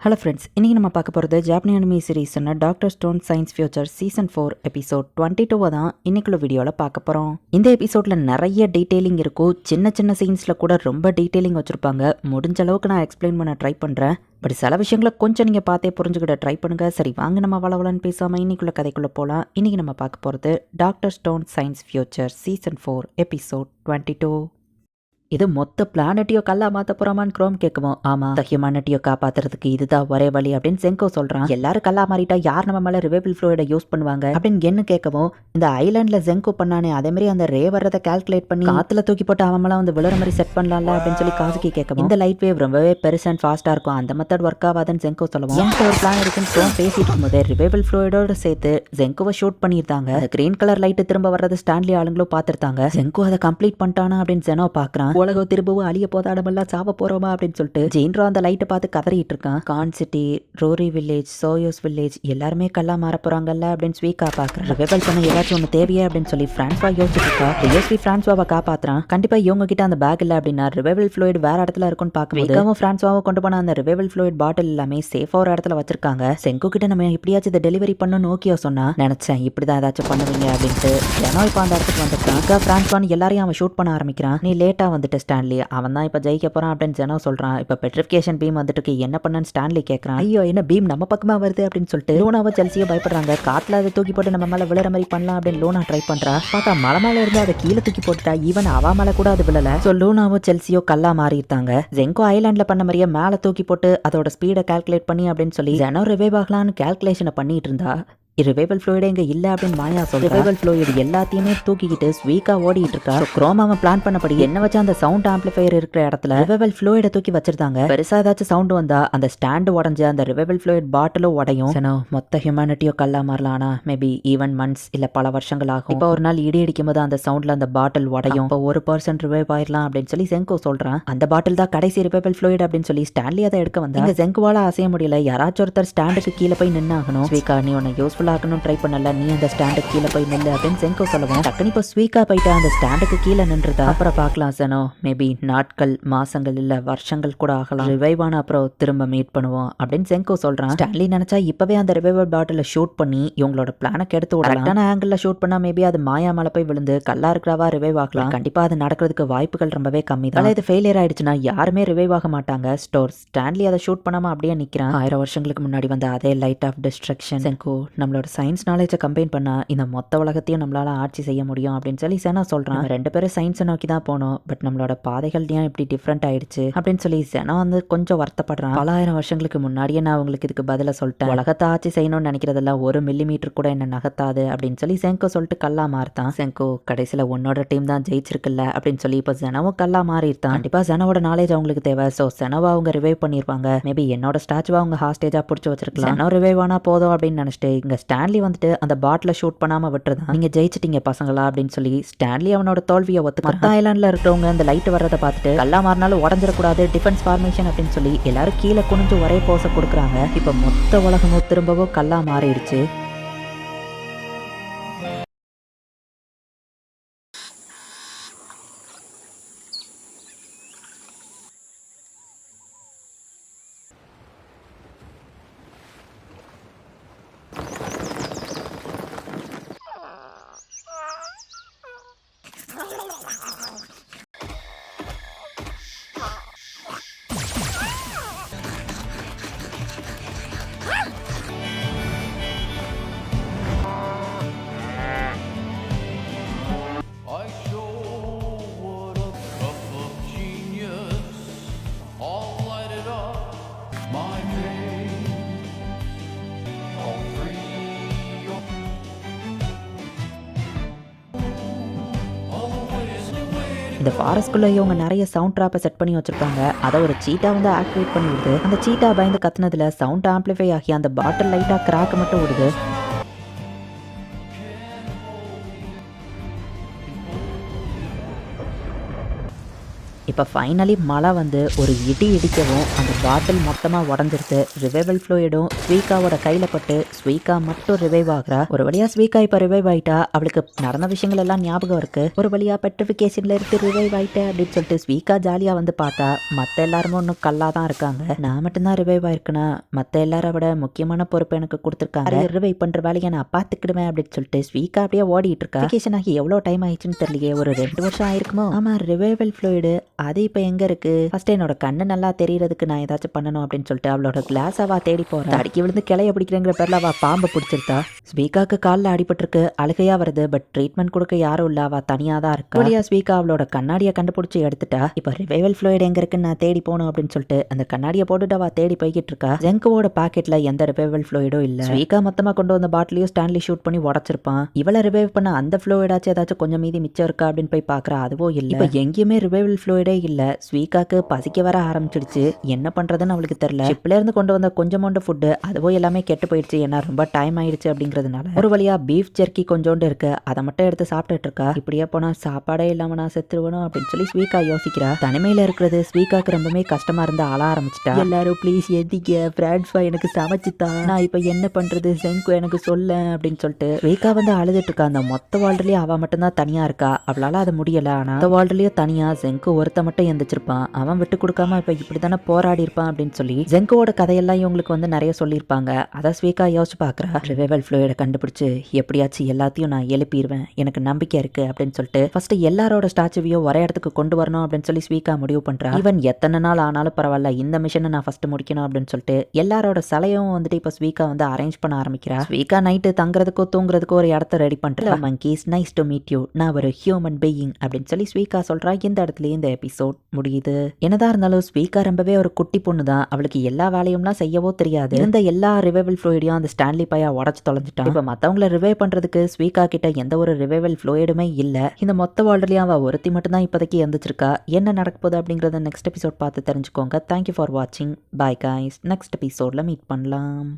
Hello friends இன்றைக்கி நம்ம பார்க்க போகிறது Japanese anime series doctor stone science future season four episode twenty டூவை தான் இன்னைக்குள்ள வீடியோவில் பார்க்க போகிறோம் இந்த எபிசோடில் நிறைய டீட்டெயிலிங் இருக்கும். சின்ன சின்ன சீன்ஸில் கூட ரொம்ப டீட்டெயிலிங் வச்சுருப்பாங்க. முடிஞ்ச அளவுக்கு நான் எக்ஸ்பிளைன் பண்ண ட்ரை பண்ணுறேன் பட் சில விஷயங்களை கொஞ்சம் நீங்கள் பார்த்தே புரிஞ்சுக்கிட்ட ட்ரை பண்ணுங்கள் சரி வாங்க நம்ம வளவலன்னு பேசாமல் இன்றைக்குள்ள கதைக்குள்ளே போகலாம் இன்றைக்கி நம்ம பார்க்க போகிறது doctor stone science future season four episode twenty two இது மொத்த பிளானட்டையோ கல்லா மாத்த போறாமான்னு குரோம் கேட்கவும் ஆமா இந்த காப்பாத்துறதுக்கு இதுதான் ஒரே வழி அப்படின்னு செங்கோ சொல்றான். எல்லாரும் கல்லா மாறிட்டா யார் நம்ம மேல ரிவேபிள் ஃப்ளோயிட யூஸ் பண்ணுவாங்க அப்படின்னு என்ன கேட்கவும் இந்த ஐலாண்ட்ல செங்கோ பண்ணானே அதே மாதிரி அந்த ரே வர்றதை கால்குலேட் பண்ணி காத்துல தூக்கி போட்டு அவன் மேல வந்து விழுற மாதிரி செட் பண்ணலாம்ல அப்படின்னு சொல்லி காசுக்கு கேட்கவும் இந்த லைட் வேவ் ரொம்பவே பெருசு அண்ட் ஃபாஸ்டா இருக்கும். அந்த மெத்தட் ஒர்க் ஆகாதுன்னு செங்கோ சொல்லுவோம் என்கிட்ட ஒரு பிளான் இருக்குன்னு குரோம் பேசிட்டு இருக்கும்போது ரிவேபிள் ஃப்ளோயிடோட சேர்த்து செங்கோவை ஷூட் பண்ணியிருந்தாங்க. கிரீன் கலர் லைட் திரும்ப வர்றது ஸ்டான்லி ஆளுங்களும் பார்த்திருந்தாங்க. செங்கோ அதை கம்ப்ளீட் பண்ணிட்டானா அப்படின்னு ஜெனோ பாக்குறான் உலகம் திரும்பவும் அழிய போதாடமெல்லாம் சாவ போறோமா அப்படின்னு சொல்லிட்டு ஜெயின்ரோ அந்த லைட்டை பார்த்து கதறிட்டு இருக்கான். கான் சிட்டி ரோரி வில்லேஜ் சோயோஸ் வில்லேஜ் எல்லாருமே கல்லா மாற போறாங்கல்ல அப்படின்னு ஸ்வீக்கா பாக்குறான் ரிவைவல் பண்ண ஏதாச்சும் ஒன்று தேவையே அப்படின்னு சொல்லி பிரான்ஸ்வா யோசிச்சுட்டு இருக்கா ரியோஸ்வி பிரான்ஸ்வாவை காப்பாத்துறான். கண்டிப்பா இவங்க கிட்ட அந்த பேக் இல்ல அப்படின்னா ரிவைவல் ஃப்ளூயிட் வேற இடத்துல இருக்கும்னு பார்க்கும்போது வீக்காவும் பிரான்ஸ்வாவும் கொண்டு போன அந்த ரிவைவல் ஃப்ளூயிட் பாட்டில் எல்லாமே சேஃபா ஒரு இடத்துல வச்சிருக்காங்க. செங்கு கிட்ட நம்ம எப்படியாச்சும் இதை டெலிவரி பண்ணணும் நோக்கியோ சொன்னா நினைச்சேன் இப்படிதான் ஏதாச்சும் பண்ணுவீங்க அப்படின்ட்டு. ஜனோ இப்போ அந்த இடத்துக்கு அக்கா பிரான்ஸ்வான் எல்லாரையும் அவன் ஷூட் பண்ண ஆரம்பிக்கிறான். நீ லேட்டா வந்துட்டு. ஸ்டான்லி. அவன் தான் இப்போ ஜெயிக்க போகிறான் அப்படின்னு ஜெனோ சொல்கிறான் இப்போ பெட்ரிஃபிகேஷன் பீம் வந்துட்டு இருக்கு, என்ன பண்ணன்னு ஸ்டான்லி கேட்குறான் ஐயோ என்ன பீம் நம்ம பக்கமாக வருது அப்படின்னு சொல்லிட்டு லூனாவை செல்சியோ பயப்படுறாங்க. காட்டில் அதை தூக்கி போட்டு நம்ம மேலே விழுற மாதிரி பண்ணலாம் அப்படின்னு லூனா ட்ரை பண்ணுறா பார்த்தா மலை மேலே இருந்து அதை கீழே தூக்கி போட்டுட்டா. ஈவன் அவ மேலே கூட அது விழல. ஸோ லூனாவும் செல்சியோ கல்லா மாறிட்டாங்க. ஜெங்கோ ஐலாண்டில் பண்ண மாதிரியே மேலே தூக்கி போட்டு அதோட ஸ்பீடை கால்குலேட் பண்ணி அப்படின்னு சொல்லி ஜெனோ ரிவைவ் ஆகலான்னு கால்குலேஷனை பண்ணிட்டு இருந்தா. ரிவைவல் ஃப்ளூயிட் இங்க இல்ல அப்படின்னு மாயா சொல்ற. ரிவைவல் ஃப்ளூயிட் எல்லாத்தையுமே தூக்கிக்கிட்டு ஸ்வீக்கா ஓடிட்டு இருக்கா. குரோம் அவன் பிளான் பண்ணபடி என்ன வச்சா அந்த சவுண்ட் ஆம்பிளிஃபையர் இருக்கிற இடத்துல ரிவைவல் ஃப்ளூயிட தூக்கி வச்சிருந்தாங்க. பெருசா ஏதாச்சும் சவுண்ட் வந்தா அந்த ஸ்டாண்ட் உடஞ்சு அந்த ரிவைவல் ஃப்ளூயிட் பாட்டிலும் உடையும். மொத்த ஹியூமனிட்டியோ கல்லா மாறலாம் ஆனா மேபி ஈவன் மந்த்ஸ் இல்ல பல வருஷங்கள் ஆகும். இப்போ ஒரு நாள் இடி அடிக்கும் போது அந்த சவுண்ட்ல அந்த பாட்டில் உடையும். இப்போ ஒரு பர்சன்ட் ரிவைவ் ஆயிரலாம் அப்படின்னு சொல்லி செங்கோ சொல்றான் அந்த பாட்டில் தான் கடைசி ரிவைவல் ஃப்ளூயிட் அப்படின்னு சொல்லி ஸ்டான்லி அதை எடுக்க வந்தா. இங்க செங்குவால அசைய முடியல. யாராச்சும் ஒருத்தர் ஸ்டாண்டுக்கு கீழே போய் நின்னு ஆகணும் ஸ்வீக்கா நீ உன்னை யூஸ்ஃபுல் ஆக்கணும் ட்ரை பண்ணல. நீ அந்த ஸ்டாண்டுக்கு கீழே போய் நில்லு அப்படின்னு செங்கோ சொல்லுவோம் டக்குனு இப்போ ஸ்வீக்கா போயிட்டா. அந்த ஸ்டாண்டுக்கு கீழே நின்றுதா? அப்புறம் பார்க்கலாம் சனோ. மேபி நாட்கள் மாசங்கள் இல்ல வருஷங்கள் கூட ஆகலாம். ரிவைவ் ஆன அப்புறம் திரும்ப மீட் பண்ணுவோம் அப்படின்னு செங்கோ சொல்றான். ஸ்டான்லி நினைச்சா இப்பவே அந்த ரிவைவ் பாட்டில ஷூட் பண்ணி இவங்களோட பிளானை கெடுத்து விடலாம். கரெக்டான ஆங்கிள் ஷூட் பண்ணா மேபி அது மாயா மேலே போய் விழுந்து கல்லா இருக்கிறவா ரிவைவ் ஆகலாம். கண்டிப்பா அது நடக்கிறதுக்கு வாய்ப்புகள் ரொம்பவே கம்மி தான். இது ஃபெயிலியர் ஆயிடுச்சுன்னா யாருமே ரிவைவ் ஆக மாட்டாங்க. ஸ்டோர் ஸ்டான்லி அதை ஷூட் பண்ணாம அப்படியே நிக்கிறான். ஆயிரம் வருஷங்களுக்கு முன்னாடி வந்த அதே லைட் ஆஃப் டிஸ்ட்ரக்ஷன் செங்கோ நம்மளோட சயின்ஸ் நாலேஜை கம்பைன் பண்ணால் இந்த மொத்த உலகத்தையும் நம்மளால் ஆட்சி செய்ய முடியும் அப்படின்னு சொல்லி செனா சொல்கிறான் ரெண்டு பேரும் சயின்ஸை நோக்கி தான் போனோம். பட் நம்மளோட பாதைகள் ஏன் இப்படி டிஃப்ரெண்ட் ஆயிடுச்சு அப்படின்னு சொல்லி செனா வந்து கொஞ்சம் வருத்தப்படுறான். பலாயிரம் வருஷங்களுக்கு முன்னாடியே நான் உங்களுக்கு இதுக்கு பதில சொல்லிட்டேன். உலகத்தை ஆட்சி செய்யணும்னு நினைக்கிறதெல்லாம் ஒரு மில்லி மீட்டர் கூட என்ன நகர்த்தாது அப்படின்னு சொல்லி செங்கோ சொல்லிட்டு கல்லா மாறுதான். செங்கோ கடைசியில் உன்னோட டீம் தான் ஜெயிச்சிருக்குல்ல அப்படின்னு சொல்லி இப்போ செனவும் கல்லா மாறிட்டான் கண்டிப்பாக செனவோட நாலேஜ் அவங்களுக்கு தேவை. ஸோ செனவா அவங்க ரிவைவ் பண்ணிருப்பாங்க. மேபி என்னோட ஸ்டாச்சுவா அவங்க ஹாஸ்டேஜாக பிடிச்சி வச்சிருக்கலாம். செனோ ரிவைவ் ஆனா போதும் அப்படின்னு நினச்சிட்டு இங்க ஸ்டான்லி வந்துட்டு அந்த பாட்டில ஷூட் பண்ணாம விட்டுருதான் நீங்க ஜெயிச்சிட்டீங்க பசங்களா அப்படின்னு சொல்லி ஸ்டான்லி அவனோட தோல்வியை ஒத்து மத்த ஐலாண்ட்ல இருக்கிறவங்க அந்த லைட் வர்றதை பார்த்துட்டு கல்லா மாறினாலும் உடஞ்சிடக்கூடாது டிஃபென்ஸ் ஃபார்மேஷன் அப்படின்னு சொல்லி எல்லாரும் கீழே குனிஞ்சு ஒரே போச கொடுக்குறாங்க. இப்போ மொத்த உலகமும் திரும்பவும் கல்லா மாறிடுச்சு. ああ。இந்த ஃபாரஸ்ட்குள்ளே இவங்க நிறைய சவுண்ட் ட்ராப்பை செட் பண்ணி வச்சிருப்பாங்க அதை ஒரு சீட்டா வந்து ஆக்டிவேட் பண்ணி விடுது அந்த சீட்டா பயந்து கத்துனதுல சவுண்ட் ஆம்பிளிஃபை ஆகி அந்த பாட்டில் லைட்டா கிராக் மட்டும் விடுது இப்போ ஃபைனலி மழை வந்து ஒரு இடி இடிக்கவும் அந்த பாட்டில் மொத்தமாக உடஞ்சிருது ரிவைவல் ஃப்ளூயிடும் ஸ்வீகாவோட கையில் பட்டு ஸ்வீகா மட்டும் ரிவைவ் ஆகிறா. ஒரு வழியாக ஸ்வீகா இப்போ ரிவைவ் ஆயிட்டா? அவளுக்கு நடந்த விஷயங்கள் எல்லாம் ஞாபகம் இருக்கு. ஒரு வழியாக பெட்ரிஃபிகேஷனில் இருக்கு ரிவைவ் ஆயிட்டேன் அப்படின்னு சொல்லிட்டு ஸ்வீகா ஜாலியாக வந்து பார்த்தா மற்ற எல்லாருமே இன்னும் கல்லாக தான் இருக்காங்க. நான் மட்டும்தான் ரிவைவ் ஆயிருக்குன்னா மற்ற எல்லாரை விட முக்கியமான பொறுப்பு எனக்கு கொடுத்துருக்காங்க. ரிவைவ் பண்ணுற வேலையை நான் பார்த்துக்கிடுவேன் அப்படின்னு சொல்லிட்டு ஸ்வீகா அப்படியே ஓடிட்டு இருக்கா. வெக்கேஷன் ஆகி எவ்வளோ டைம் ஆயிடுச்சுன்னு தெரியலையே? ஒரு ரெண்டு வருஷம் ஆயிருக்குமோ? ஆமாம் ரிவைவல் ஃப்ளூயிடு அது இப்போ எங்கே இருக்கு? ஃபஸ்ட்டு என்னோட கண்ணு நல்லா தெரியறதுக்கு நான் ஏதாச்சும் பண்ணணும் அப்படின்னு சொல்லிட்டு அவளோட கிளாஸ் வா தேடி போகிறேன் அடிக்கி விழுந்து கிளைய பிடிக்கிறேங்கிற பேரில் அவள் பாம்பை பிடிச்சிருத்தா. ஸ்வீகாக்கு காலில் அடிபட்டிருக்கு அழுகையா வருது பட் ட்ரீட்மெண்ட் கொடுக்க யாரும் இல்லை அவள் தனியாக தான் இருக்கா. வழியா ஸ்வீகா அவளோட கண்ணாடியை கண்டுபிடிச்சி எடுத்துட்டா. இப்போ ரிவைவல் ஃப்ளூயிட் எங்கே இருக்குன்னு நான் தேடி போகணும் அப்படின்னு சொல்லிட்டு அந்த கண்ணாடியை போட்டுட்டு அவள் தேடி போய்கிட்டு இருக்கா. ஜெங்குவோட பாக்கெட்டில் எந்த ரிவைவல் ஃப்ளூயிடும் இல்லை. ஸ்வீகா மொத்தமாக கொண்டு வந்த பாட்டிலையும் ஸ்டான்லி ஷூட் பண்ணி உடச்சிருப்பான். இவளை ரிவைவ் பண்ண அந்த ஃப்ளூயிடாச்சும் ஏதாச்சும் கொஞ்சம் மீதி மிச்சம் இருக்கா அப்படின்னு போய் பார்க்குறா அதுவும் இல்லை. இப்போ எங்கேயுமே ரிவைவல் ஃப்ளூயிடே இல்லை. ஸ்வீகாக்கு பசிக்க வர ஆரம்பிச்சிடுச்சு. என்ன பண்ணுறதுன்னு அவளுக்கு தெரியல. ஷிப்ல இருந்து கொண்டு வந்த கொஞ்சமோண்டு ஃபுட்டு அதுவும் எல்லாமே கெட்டு போயிடுச்சு. ஏன்னா ரொம்ப டைம் ஆயிடுச்சு அப்படிங்கிறதுனால. ஒரு வழியா பீஃப் ஜெர்க்கி கொஞ்சோண்டு இருக்கு. அதை மட்டும் எடுத்து சாப்பிட்டுட்டு இருக்கா. இப்படியே போனா சாப்பாடே இல்லாம நான் செத்துருவணும் அப்படின்னு சொல்லி ஸ்வீகா யோசிக்கிறா. தனிமையில இருக்கிறது ஸ்வீகாக்கு ரொம்பவே கஷ்டமாக இருந்து அழ ஆரம்பிச்சிட்டா. எல்லாரும் ப்ளீஸ் எதிக்க பிரான்ஸ்வா எனக்கு சமைச்சுத்தா. நான் இப்போ என்ன பண்ணுறது செங்கு எனக்கு சொல்ல அப்படின்னு சொல்லிட்டு ஸ்வீகா வந்து அழுதுட்டு இருக்கா. அந்த மொத்த வாழ்றலையும் அவள் மட்டும்தான் தனியாக இருக்கா. அவளால் அது முடியல. ஆனால் அந்த வாழ்றலையும் தனியாக செங்கு ஒருத்த மட்டும் எந்திரிச்சிருப்பான். அவன் விட்டு கொடுக்காம இப்ப இப்படித்தானே போராடி இருப்பான் அப்படின்னு சொல்லி ஜெங்கோட கதையெல்லாம் இவங்களுக்கு வந்து நிறைய சொல்லியிருப்பாங்க. அதை ஸ்வீக்கா யோசிச்சு பாக்குறா ரிவைவல் ஃப்ளூயிட கண்டுபிடிச்சு எப்படியாச்சும் எல்லாத்தையும் நான் எழுப்பிடுவேன். எனக்கு நம்பிக்கை இருக்கு அப்படின்னு சொல்லிட்டு ஃபர்ஸ்ட் எல்லாரோட ஸ்டாச்சுவையும் ஒரே இடத்துக்கு கொண்டு வரணும் அப்படின்னு சொல்லி ஸ்வீக்கா முடிவு பண்றா. ஈவன் எத்தனை நாள் ஆனாலும் பரவாயில்ல இந்த மிஷனை நான் ஃபர்ஸ்ட் முடிக்கணும் அப்படின்னு சொல்லிட்டு எல்லாரோட சிலையும் வந்துட்டு இப்போ ஸ்வீக்கா வந்து அரேஞ்ச் பண்ண ஆரம்பிக்கிறா. ஸ்வீக்கா நைட்டு தங்குறதுக்கோ தூங்குறதுக்கோ ஒரு இடத்த ரெடி பண்றா. Monkeys nice to meet you நான் ஒரு ஹியூமன் பீயிங் அப்படின்னு சொல்லி ஸ்வீக்கா சொல்றா. இந்த இடத்துல இந்த எபிசோட் முடியுது. என்னதான் இருந்தாலும் ஸ்பீக்கா ரொம்பவே ஒரு குட்டி பொண்ணு தான் அவளுக்கு எல்லா வேலையும்லாம் செய்யவோ தெரியாது. இருந்த எல்லா ரிவைவல் ஃப்ளூயிடையும் அந்த ஸ்டான்லி பையா உடச்சு தொலைஞ்சிட்டான். இப்போ மற்றவங்கள ரிவைவ் பண்றதுக்கு ஸ்வீகா கிட்ட எந்த ஒரு ரிவைவல் ஃப்ளூயிடுமே இல்ல. இந்த மொத்த வாழ்றதுலயும் அவ ஒருத்தி மட்டும் தான் இப்போதைக்கு எந்திரிச்சிருக்கா. என்ன நடக்க போகுது அப்படிங்கறத நெக்ஸ்ட் எபிசோட் பார்த்து தெரிஞ்சுக்கோங்க. தேங்க்யூ ஃபார் வாட்சிங் பாய் காய்ஸ் நெக்ஸ்ட் எபிசோட்ல மீட் பண்ணலாம்.